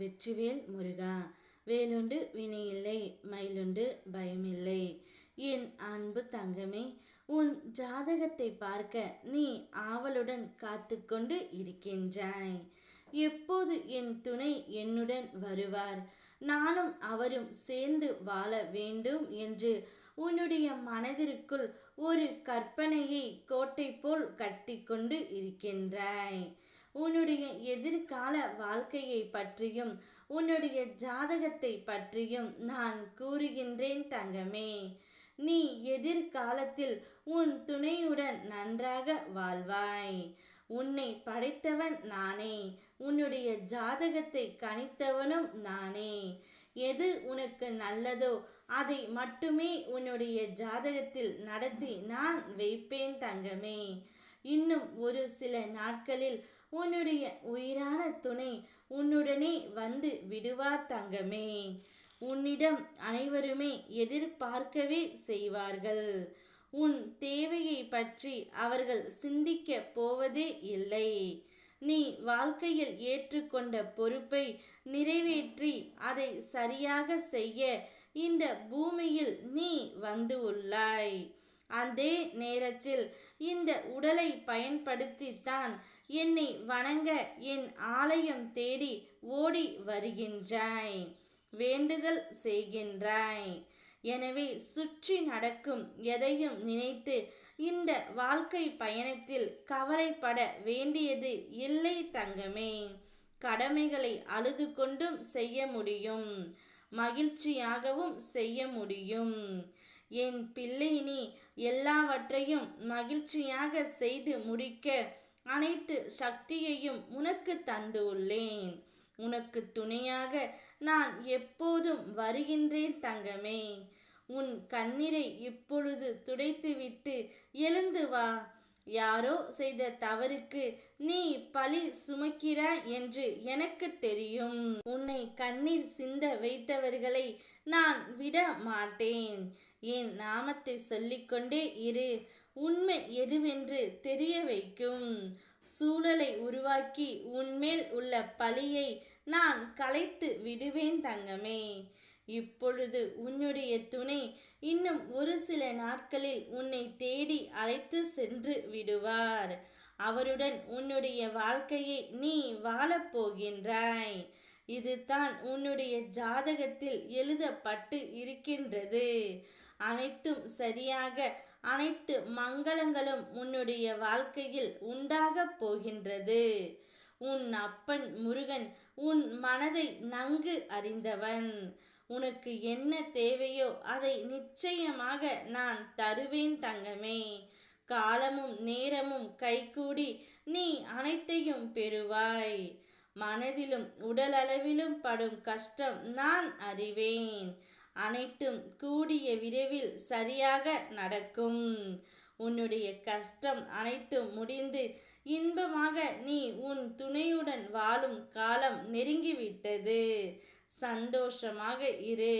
வெற்றிவேல் முருகா வேலுண்டு வினையில்லை மயிலுண்டு பயமில்லை. என் அன்பு தங்கமே உன் ஜாதகத்தை பார்க்க நீ ஆவலுடன் காத்து கொண்டு இருக்கின்றாய். எப்போது என் துணை என்னுடன் வருவார்? நானும் அவரும் சேர்ந்து வாழ வேண்டும் என்று உன்னுடைய மனதிற்குள் ஒரு கற்பனையை கோட்டை போல் கட்டிக்கொண்டு இருக்கின்றாய். உன்னுடைய எதிர்கால வாழ்க்கையை பற்றியும் உன்னுடைய ஜாதகத்தை பற்றியும் நான் கூறுகின்றேன் தங்கமே. நீ எதிர்காலத்தில் உன் துணையுடன் நன்றாக வாழ்வாய். உன்னை படைத்தவன் நானே. உன்னுடைய ஜாதகத்தை கணித்தவனும் நானே. எது உனக்கு நல்லதோ அதை மட்டுமே உன்னுடைய ஜாதகத்தில் நடத்தி நான் வைப்பேன் தங்கமே. இன்னும் ஒரு சில நாட்களில் உன்னுடைய உயிரான துணை உன்னுடனே வந்து விடுவார் தங்கமே. உன்னிடம் அனைவருமே எதிர்பார்க்கவே செய்வார்கள். உன் தேவையை பற்றி அவர்கள் சிந்திக்க போவதே இல்லை. நீ வாழ்க்கையில் ஏற்றுக்கொண்ட பொறுப்பை நிறைவேற்றி அதை சரியாக செய்ய இந்த பூமியில் நீ வந்து உள்ளாய். அதே நேரத்தில் இந்த உடலை பயன்படுத்தித்தான் என்னை வணங்க என் ஆலயம் தேடி ஓடி வருகின்றாய். வேண்டுதல் செய்கின்றாய். எனவே சுற்றி நடக்கும் எதையும் நினைத்து இந்த வாழ்க்கை பயணத்தில் கவலைப்பட வேண்டியது இல்லை தங்கமே. கடமைகளை அழுது கொண்டும் செய்ய முடியும். மகிழ்ச்சியாகவும் செய்ய முடியும். என் பிள்ளை நீ எல்லாவற்றையும் மகிழ்ச்சியாக செய்து முடிக்க அனைத்து சக்தியையும் உனக்கு தந்துள்ளேன். உனக்கு துணையாக நான் எப்போதும் வருகின்றேன் தங்கமே. உன் கண்ணீரை இப்பொழுது துடைத்துவிட்டு எழுந்து வா. யாரோ செய்த தவறுக்கு நீ பழி சுமக்கிறாய் என்று எனக்கு தெரியும். உன்னை கண்ணீர் சிந்த வைத்தவர்களை நான் விட மாட்டேன். என் நாமத்தை சொல்லிக்கொண்டே இரு. உண்மை எதுவென்று தெரிய வைக்கும். சூழலை உருவாக்கி உன்மேல் உள்ள பழியை நான் கலைத்து விடுவேன் தங்கமே. இப்பொழுது உன்னுடைய துணை இன்னும் ஒரு சில நாட்களில் உன்னை தேடி அழைத்து சென்று விடுவார். அவருடன் உன்னுடைய வாழ்க்கையை நீ வாழப்போகின்றாய் இதுதான் உன்னுடைய ஜாதகத்தில் எழுதப்பட்டு இருக்கின்றது. அனைத்தும் சரியாக அனைத்து மங்களங்களும் உன்னுடைய வாழ்க்கையில் உண்டாகப் போகின்றது. உன் அப்பன் முருகன் உன் மனதை நன்கு அறிந்தவன். உனக்கு என்ன தேவையோ அதை நிச்சயமாக நான் தருவேன் தங்கமே. காலமும் நேரமும் கைகூடி நீ அனைத்தையும் பெறுவாய். மனதிலும் உடலளவிலும் படும் கஷ்டம் நான் அறிவேன். அனைத்தும் கூடிய விரைவில் சரியாக நடக்கும். உன்னுடைய கஷ்டம் அனைத்தும் முடிந்து இன்பமாக நீ உன் துணையுடன் வாழும் காலம் நெருங்கிவிட்டது. சந்தோஷமாக இரு.